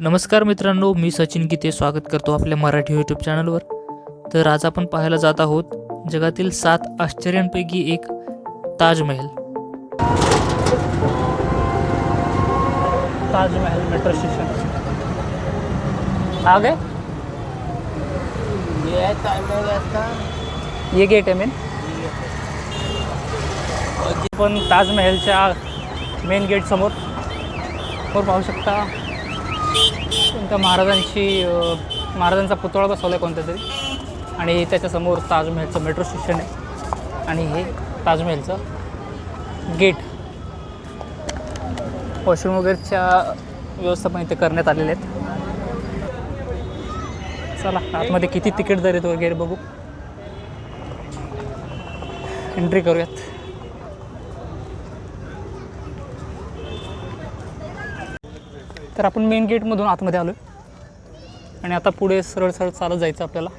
नमस्कार मित्रांनो मी सचिन गीते स्वागत करतो आपल्या मराठी यूट्यूब चॅनलवर तर आज आपण पाहायला जात आहोत जगातील सात आश्चर्यांपैकी एक ताजमहल. ताजमहल मेट्रो स्टेशन आ गए ये है ताजमहल का ये गेट आहे मेन पण ताजमहलच्या मेन गेट समोर. पाहू शकता? कोणत्या महाराजांची महाराजांचा पुतळा बसवला आहे कोणत्या तरी आणि त्याच्यासमोर ताजमहलचं मेट्रो स्टेशन आहे. आणि हे ताजमहलचं गेट वॉशरूम वगैरेच्या व्यवस्था पण इथे करण्यात आलेल्या आहेत. चला आतमध्ये किती तिकीट दर आहेत वगैरे बघू. एंट्री करूयात. तर आपण मेन गेटमधून आतमध्ये आलो आणि आता पुढे सरळ सरळ चालत जायचं आपल्याला.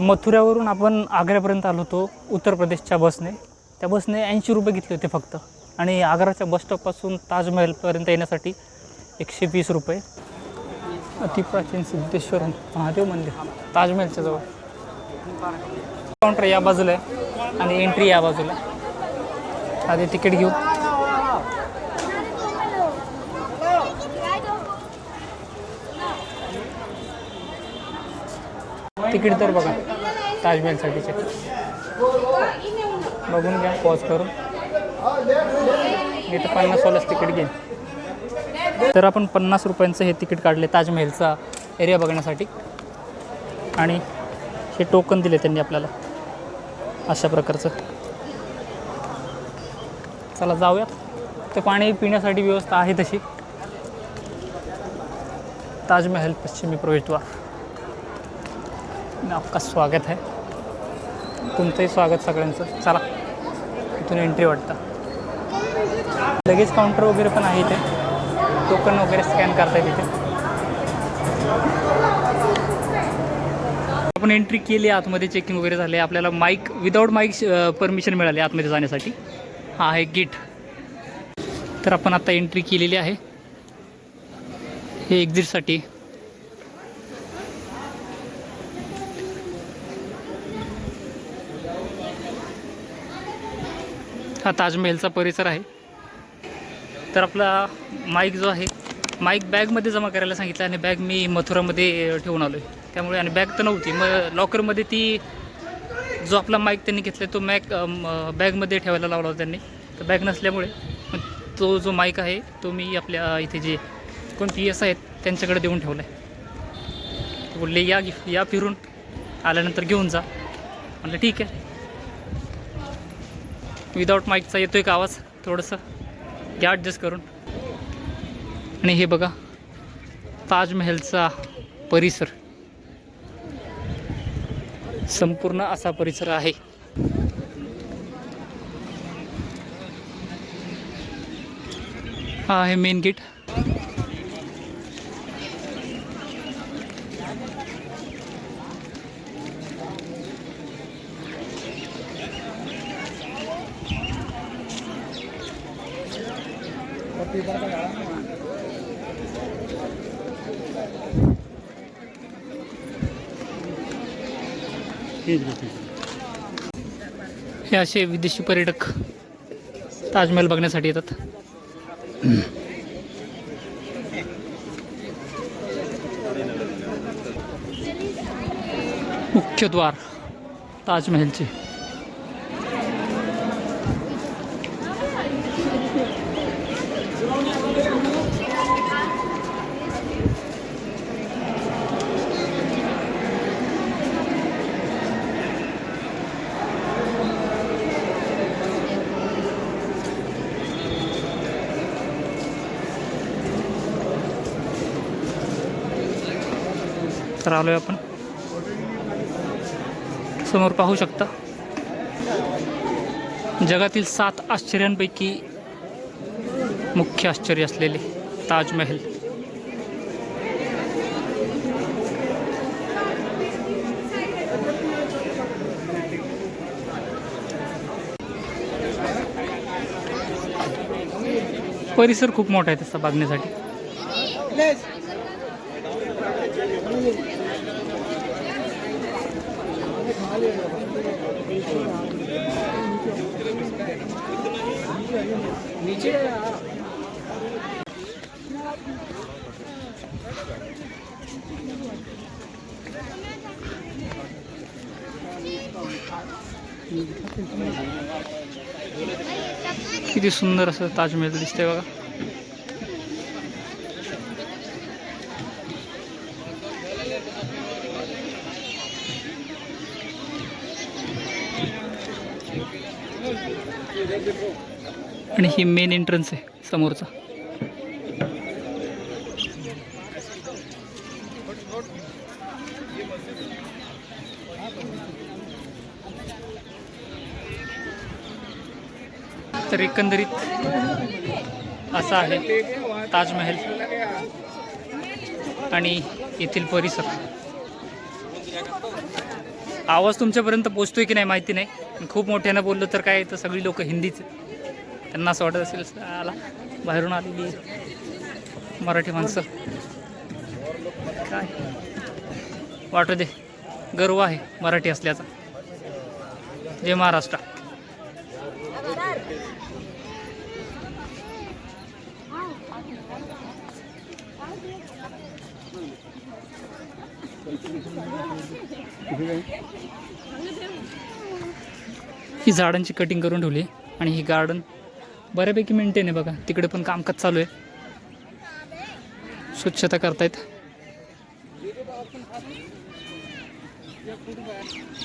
मथुऱ्यावरून आपण आग्र्यापर्यंत आलो होतो उत्तर प्रदेशच्या बसने. त्या बसने ऐंशी रुपये घेतले होते फक्त. आणि आग्राच्या बस स्टॉपपासून ताजमहलपर्यंत येण्यासाठी एकशे वीस रुपये. अतिप्राचीन सिद्धेश्वर महादेव मंदिर ताजमहलच्या जवळ. काउंटर या बाजूला आहे आणि एंट्री या बाजूला आधी तिकीट घेऊ. तिकीट तर बघा ताजमहलसाठीचे. बघून घ्या पॉज करून. मी तर पन्नासवालाच तिकीट घेईन. तर आपण पन्नास रुपयांचं हे तिकीट काढले ताजमहलचा एरिया बघण्यासाठी. आणि हे टोकन दिले त्यांनी आपल्याला अशा प्रकारचं. चला जाऊयात. ते पाणी पिण्यासाठी व्यवस्था आहे तशी. ताजमहल पश्चिमी प्रवेशद्वार. में आपका स्वागत आहे तुमचंही स्वागत सगळ्यांचं। चला इथून एंट्री वाटतं। लगेच काउंटर वगैरे पण आहे इथे. टोकन वगैरे स्कॅन करता येते इथे. आपण एंट्री केली आतमध्ये चेकिंग वगैरे झाले. आपल्याला माईक विदाऊट माईक परमिशन मिळाली आतमध्ये जाण्यासाठी. हा आहे गेट तर आपण आता एंट्री केलेली आहे. हे एक्झिटसाठी हा ताजमहलचा परिसर आहे. तर आपला माईक जो आहे माईक बॅगमध्ये जमा करायला सांगितलं आणि बॅग मी मथुरामध्ये ठेवून आलो आहे त्यामुळे आणि बॅग तर नव्हती मग लॉकरमध्ये ती जो आपला माईक त्यांनी घेतला तो मॅक बॅगमध्ये ठेवायला लावला होता त्यांनी. तर बॅग नसल्यामुळे मग तो जो माईक आहे तो मी आपल्या इथे जे कोण पी एस आहेत त्यांच्याकडे देऊन ठेवला आहे बोलले या घे- या फिरून आल्यानंतर घेऊन जा. म्हणलं ठीक आहे. विदाऊट माईकचा येतो आहे का आवाज? थोडंसं. घ्या ॲडजस्ट करून. आणि हे बघा ताजमहलचा परिसर. संपूर्ण असा परिसर आहे. हा आहे मेन गेट हे असे विदेशी पर्यटक ताजमहल बघण्यासाठी येतात. मुख्यद्वार ताजमहलचे. तर आलो आहे आपण. समोर पाहू शकता. जगातील सात आश्चर्यांपैकी मुख्य आश्चर्य असलेले ताजमहल. परिसर खूप मोठा आहे तसा बघण्यासाठी. किती सुंदर असं ताजमहल दिसतंय बघा. आणि ही मेन एंट्रन्स आहे समोरचा. तर एकंदरीत असा आहे ताजमहल आणि येथील परिसर. आवाज तुमच्यापर्यंत पोचतोय की नाही माहिती नाही. खूप मोठ्यानं बोललं तर काय तर सगळी लोक हिंदीच आहेत. त्यांना असं वाटत असेल आला बाहेरून आलेली मराठी माणसं. काय? वाटू दे गर्व आहे मराठी असल्याचा. जय महाराष्ट्र. ही झाडांची कटिंग करून ठेवली आणि ही गार्डन बऱ्यापैकी मेंटेन आहे बघा. तिकडे पण कामकाज चालू आहे. स्वच्छता करतायत.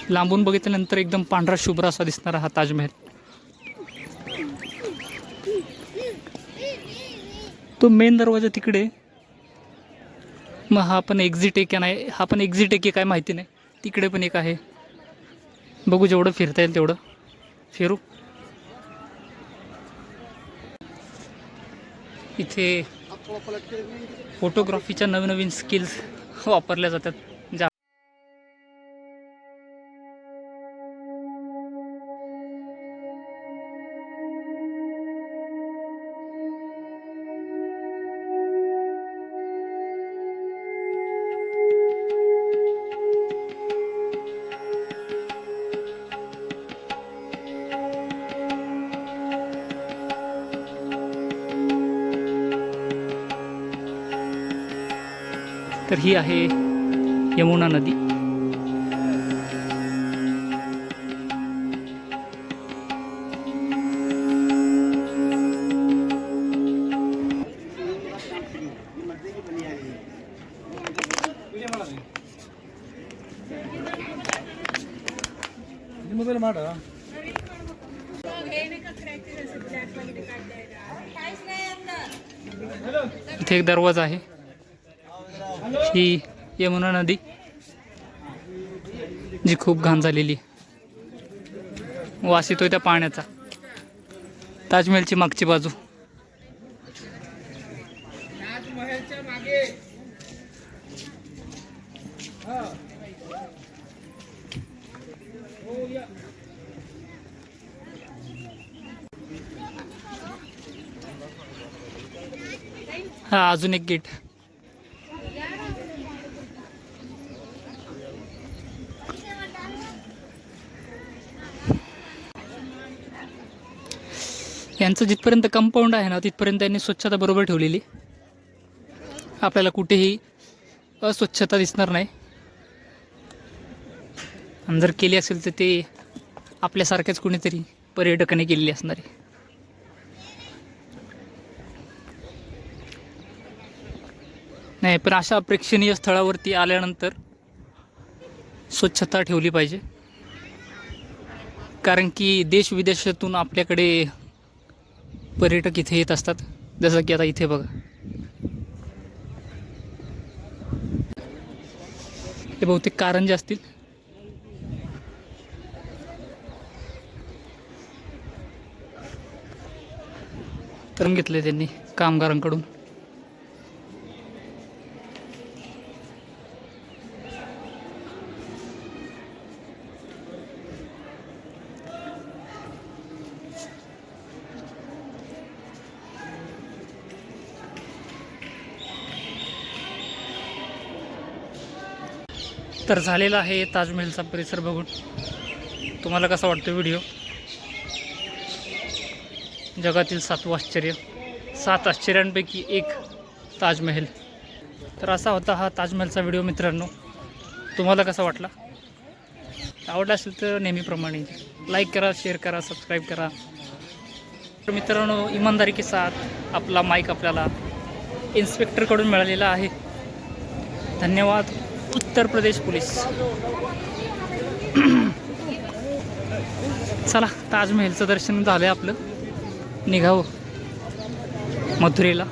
लांबून बघितल्यानंतर एकदम पांढरा शुभ्र असा दिसणारा हा ताजमहल. तो मेन दरवाजा तिकडे. मग हा पण एक्झिट आहे. नाही हा पण एक्झिट आहे काय माहिती नाही. तिकडे पण एक आहे. बघू जेवढं फिरता येईल तेवढं. फिरू. इथे फोटोग्राफीच्या नवीन नवीन स्किल्स वापरल्या जातात. तर ही आहे यमुना नदी. इथे एक दरवाजा आहे. ही यमुना नदी जी खूप घाण झालेली. वास येतोय त्या पाण्याचा. ताजमहलची मागची बाजू. हा अजून एक गेट यांचं जिथपर्यंत कंपाऊंड आहे ना तिथपर्यंत त्यांनी स्वच्छता बरोबर ठेवलेली. आपल्याला कुठेही अस्वच्छता दिसणार नाही. आणि जर केली असेल तर ते आपल्यासारख्याच कुणीतरी पर्यटकाने केलेली असणार आहे. नाही पण अशा प्रेक्षणीय स्थळावरती आल्यानंतर स्वच्छता ठेवली पाहिजे. कारण की देश विदेशातून आपल्याकडे पर्यटक इथे येत असतात. जसं की आता इथे बघा. हे बहुतेक कारंजे असतील. करून घेतले त्यांनी कामगारांकडून. तर झालेला आहे ताजमहलचा परिसर बघून. तुम्हाला कसा वाटतो व्हिडिओ? जगातील सातवं आश्चर्य सात आश्चर्यांपैकी एक ताजमहल. तर असा होता हा ताजमहलचा व्हिडिओ मित्रांनो. तुम्हाला कसा वाटला? आवडला असेल तर नेहमीप्रमाणे लाईक करा शेअर करा सबस्क्राईब करा. तर मित्रांनो इमानदारी के साथ आपला माईक आपल्याला इन्स्पेक्टरकडून मिळालेला आहे. धन्यवाद. उत्तर प्रदेश पोलीस. चला ताजमहलचं दर्शन झालं आहे आपलं. निघावं. मथुरेला.